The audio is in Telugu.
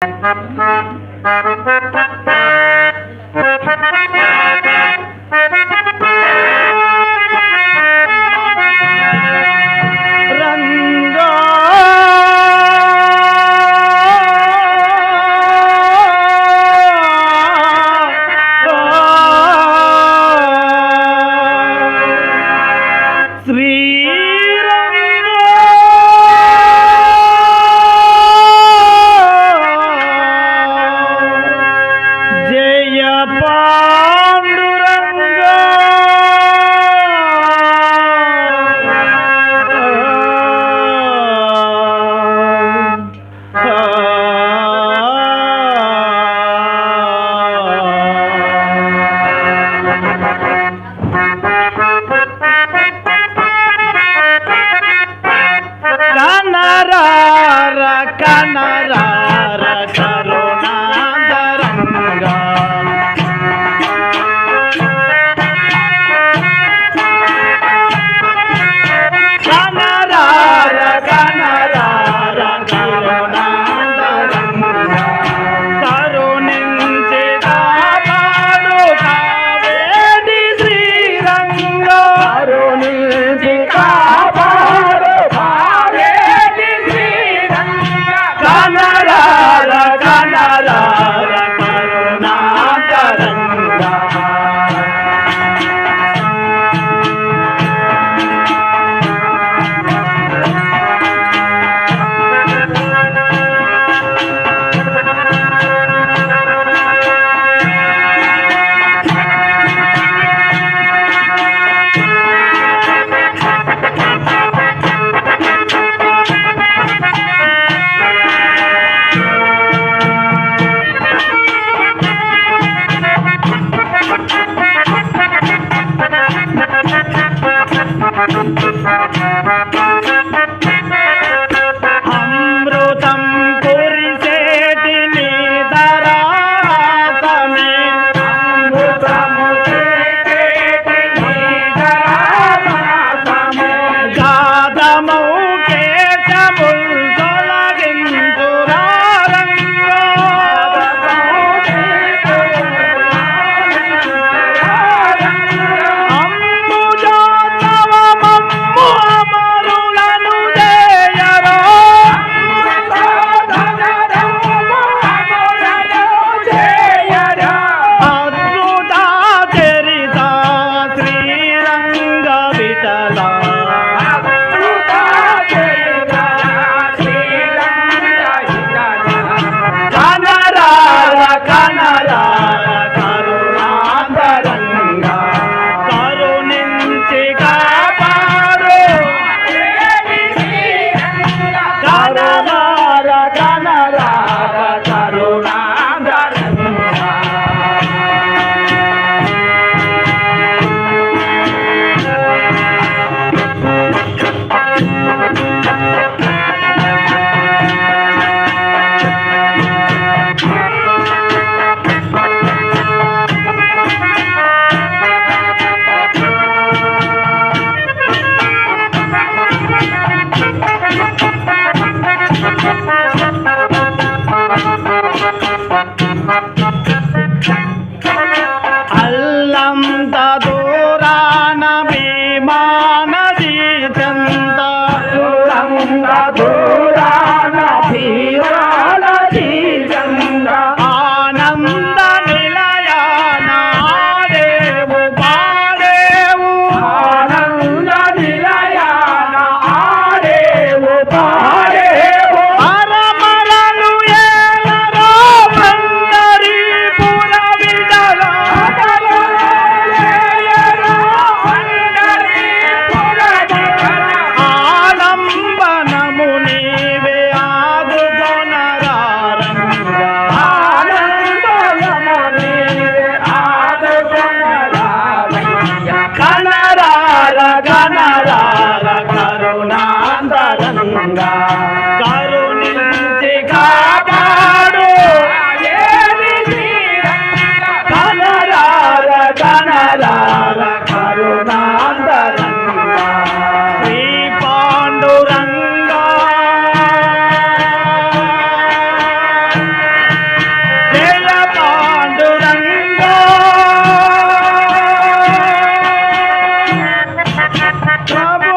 Thank you. అల్లంత దూరాన భీమానది చంద అల్లంత ప్రభువా కరుణించి కాపాడు. కనరార కనరార కరుణాంతరంగా. శ్రీ పాండురంగా జల పాండురంగా ప్రభు